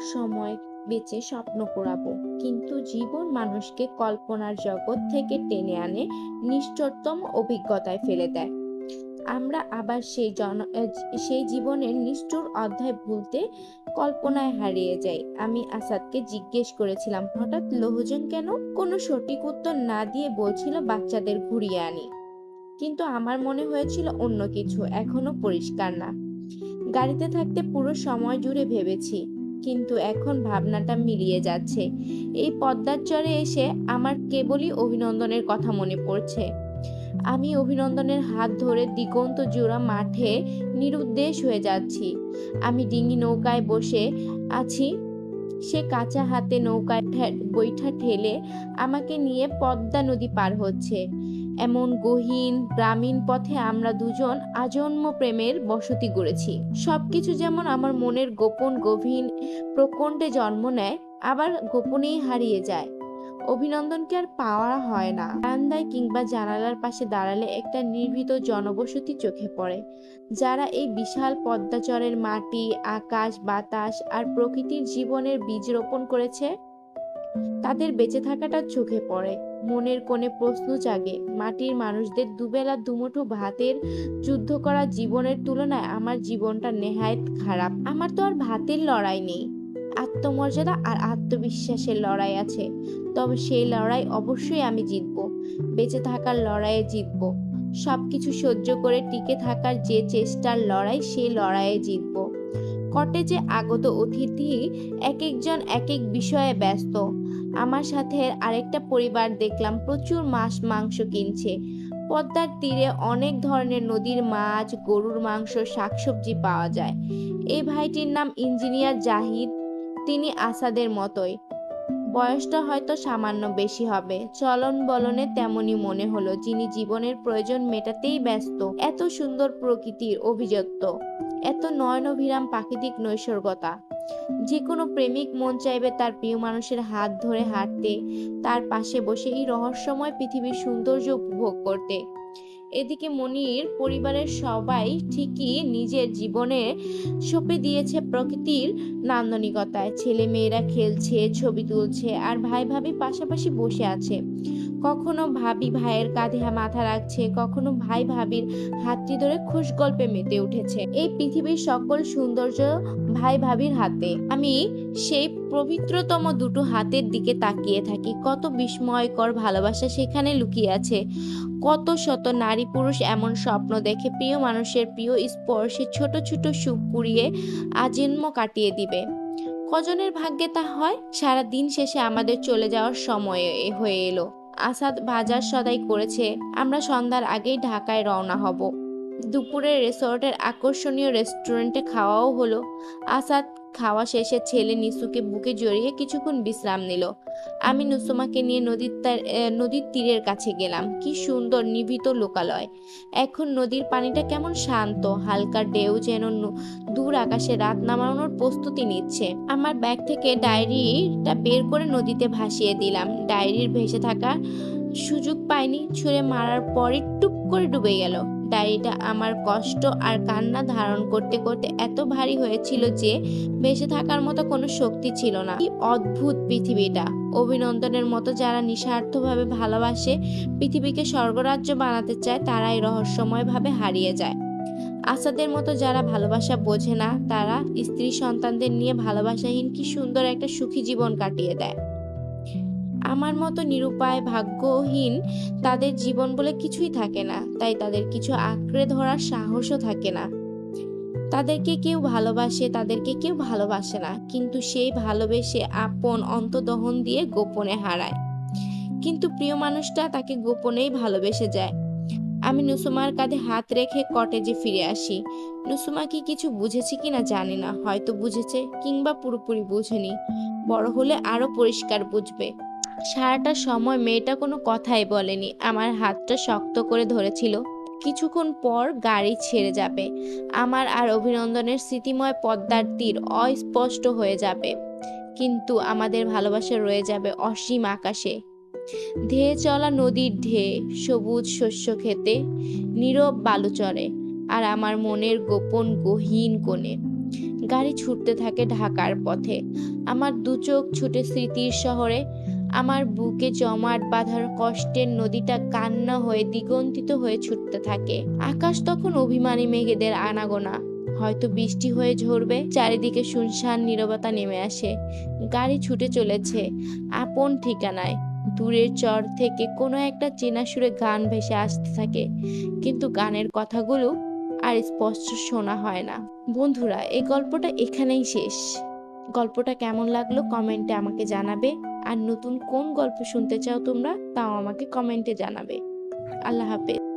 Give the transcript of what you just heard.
সময় বেঁচে স্বপ্ন পোড়াবো। কিন্তু জীবন মানুষকে কল্পনার জগৎ থেকে টেনে আনে, নিষ্ঠুরতম অভিজ্ঞতায় ফেলে দেয়। আমরা আবার সেই জন সেই জীবনের নিষ্ঠুর অধ্যায় ভুলতে কল্পনায় হারিয়ে যাই। আমি আসাদকে জিজ্ঞেস করেছিলাম, হঠাৎ লোহজন কেন কোনো সঠিক উত্তর না দিয়ে বলছিল বাচ্চাদের ঘুরিয়ে আনি? কিন্তু আমার মনে হয়েছিল অন্য কিছু, এখনও পরিষ্কার না। গাড়িতে থাকতে পুরো সময় জুড়ে ভেবেছি কিন্তু এখন ভাবনাটা মিলিয়ে যাচ্ছে। এই পদ্মার চরে এসে আমার কেবলই অভিনন্দনের কথা মনে পড়ছে। আমি অভিনন্দনের হাত ধরে দিগন্ত জোড়া মাঠে নিরুদ্দেশ হয়ে যাচ্ছি। আমি ডিঙি নৌকায় বসে আছি। সে কাঁচা হাতে নৌকায় বৈঠা ঠেলে আমাকে নিয়ে পদ্মা নদী পার হচ্ছে। এমন গহীন, গ্রামীণ পথে আমরা দুজন আজন্ম প্রেমের বসতি গড়েছি। সবকিছু যেমন আমার মনের গোপন গভীর প্রকণ্ডে জন্ম নেয়, আবার গোপনেই হারিয়ে যায়। অভিনন্দনকে আর পাওয়া হয় না। বারান্দায় কিংবা জানালার পাশে দাঁড়ালে একটা নির্ভীত জনবসতি চোখে পড়ে, যারা এই বিশাল পদ্মাচরের মাটি, আকাশ, বাতাস আর প্রকৃতির জীবনের বীজ রোপণ করেছে, তাদের বেঁচে থাকাটা চোখে পড়ে। মনের কোণে প্রশ্ন জাগে, মাটির মানুষদের দুবেলা দুমুঠো ভাতের যুদ্ধ করা জীবনের তুলনায় আমার জীবনটা নেহায়েত খারাপ। আমার তো আর ভাতের লড়াই নেই। আত্মমর্যাদা আর আত্মবিশ্বাসের লড়াই আছে। তবে সেই লড়াই অবশ্যই আমি জিতবো। বেঁচে থাকার লড়াইয়ে জিতবো। সবকিছু সহ্য করে টিকে থাকার যে চেষ্টার লড়াই, সেই লড়াইয়ে জিতবো। কটেজে আগত অতিথি এক একজন এক এক বিষয়ে ব্যস্ত। আমার সাথে আরেকটা পরিবার দেখলাম প্রচুর মাছ, মাংস কিনছে। পদ্মার তীরে অনেক ধরনের নদীর মাছ, গরুর মাংস, শাকসবজি পাওয়া যায়। এই ভাইটির নাম ইঞ্জিনিয়ার জাহিদ। তিনি আসাদের মতোই। বয়সটা হয়তো সামান্য বেশি হবে। চলন বলনে তেমনই মনে হলো যিনি জীবনের প্রয়োজন মেটাতেই ব্যস্ত, এত সুন্দর প্রকৃতির অভিজাত্য, এত নয়নভিরাম প্রাকৃতিক নৈসর্গতা। যে কোনো প্রেমিক মন চাইবে তার প্রিয় মানুষের হাত ধরে হাঁটতে, তার পাশে বসে এই রহস্যময় পৃথিবীর সৌন্দর্য উপভোগ করতে। এদিকে মনির পরিবারের সবাই ঠিকই নিজের জীবনে সঁপে দিয়েছে প্রকৃতির নান্দনিকতায়। ছেলে মেয়েরা খেলছে, ছবি তুলছে আর ভাই ভাবি পাশাপাশি বসে আছে। কখনো ভাবি ভাইয়ের কাঁধে মাথা রাখছে, কখনো ভাই ভাবির হাতটি ধরে খুশ গল্পে মেতে উঠেছে। এই পৃথিবীর সকল সৌন্দর্য ভাই ভাবির হাতে। আমি সেই পবিত্রতম দুটো হাতের দিকে তাকিয়ে থাকি। কত বিস্ময়কর ভালোবাসা সেখানে লুকিয়ে আছে। কত শত নারী পুরুষ এমন স্বপ্ন দেখে প্রিয় মানুষের প্রিয় স্পর্শে ছোট ছোট সুখ কুড়িয়ে আজন্ম কাটিয়ে দিবে। কজনের ভাগ্যে তা হয়? সারা দিন শেষে আমাদের চলে যাওয়ার সময় হয়ে এলো। আসাদ বাজার সদাই করেছে, আমরা সন্ধ্যার আগেই ঢাকায় রওনা হব। দুপুরে রিসোর্টের আকর্ষণীয় রেস্টুরেন্টে খাওয়াও হলো। আসাদ খাওয়া শেষে ছেলে নিসুকে বুকে জড়িয়ে কিছুক্ষণ বিশ্রাম নিল। আমি নুসুমাকে নিয়ে নদীর নদীর তীরের কাছে গেলাম। কি সুন্দর নিভিত লোকালয়। এখন নদীর পানিটা কেমন শান্ত, হালকা ঢেউ যেন দূর আকাশে রাত নামানোর প্রস্তুতি নিচ্ছে। আমার ব্যাগ থেকে ডায়েরিটা বের করে নদীতে ভাসিয়ে দিলাম। ডায়েরির ভেসে থাকা সুযোগ পাইনি, ছুঁড়ে মারার পরই টুপ করে ডুবে গেল। ডায়েরিটা আমার কষ্ট আর কান্না ধারণ করতে করতে এত ভারী হয়েছিল যে বেঁচে থাকার মতো কোনো শক্তি ছিল না। কি অদ্ভুত পৃথিবীটা। অভিনন্দনের মতো যারা নিঃস্বার্থভাবে ভালোবাসে পৃথিবীকে স্বর্গরাজ্য বানাতে চায়, তারাই রহস্যময়ভাবে হারিয়ে যায়। আসাদের মতো যারা ভালোবাসা বোঝে না, তারা স্ত্রী সন্তানদের নিয়ে ভালোবাসাহীন কি সুন্দর একটা সুখী জীবন কাটিয়ে দেয়। আমার মতো নিরুপায়, ভাগ্যহীন তাদের জীবন বলে কিছুই থাকে না। তাই তাদের কিছু আঁকড়ে ধরার সাহসও থাকে না। তাদেরকে কেউ ভালোবাসে, তাদেরকে কেউ ভালোবাসে না। কিন্তু সেই ভালোবেসে আপন অন্তদহন দিয়ে গোপনে হারায়। কিন্তু প্রিয় মানুষটা তাকে গোপনেই ভালোবেসে যায়। আমি নুসুমার কাঁধে হাত রেখে কটেজে ফিরে আসি। নুসুমা কি কিছু বুঝেছে কিনা জানি না। হয়তো বুঝেছে কিংবা পুরোপুরি বুঝেনি। বড় হলে আরও পরিষ্কার বুঝবে। সারাটা সময় মেয়েটা কোনো কথাই বলেনি। আমার হাতটা শক্ত করে ধরেছিল। কিছুক্ষণ পর গাড়ি ছেড়ে যাবে। আমার আর অভিনন্দনের স্মৃতিময় পদ্মার তীর অস্পষ্ট হয়ে যাবে। কিন্তু আমাদের ভালোবাসা রয়ে যাবে অসীম আকাশে। ধেয়ে চলা নদীর ঢেউ, সবুজ শস্য খেতে, নীরব বালুচরে আর আমার মনের গোপন গহীন কোণে। গাড়ি ছুটতে থাকে ঢাকার পথে। আমার দু চোখ ছুটে স্মৃতির শহরে। আমার বুকে জমাট বাঁধার কষ্টের নদীটা কান্না হয়ে দিগন্তিত হয়ে ছুটতে থাকে। আকাশ তখন অভিমানী মেঘেদের আনাগোনা। হয়তো বৃষ্টি হয়ে ঝরবে, চারিদিকে শুনশান নীরবতা নেমে আসে। গাড়ি ছুটে চলেছে, আপন ঠিকানায়। দূরের চর থেকে কোনো একটা চেনা সুরে গান ভেসে আসতে থাকে। কিন্তু গানের কথাগুলো আর স্পষ্ট শোনা হয় না। বন্ধুরা, এই গল্পটা এখানেই শেষ। গল্পটা কেমন লাগল কমেন্টে আমাকে জানাবে। আর নতুন কোন গল্প শুনতে চাও তোমরা তাও আমাকে কমেন্টে জানাবে। আল্লাহ হাফেজ।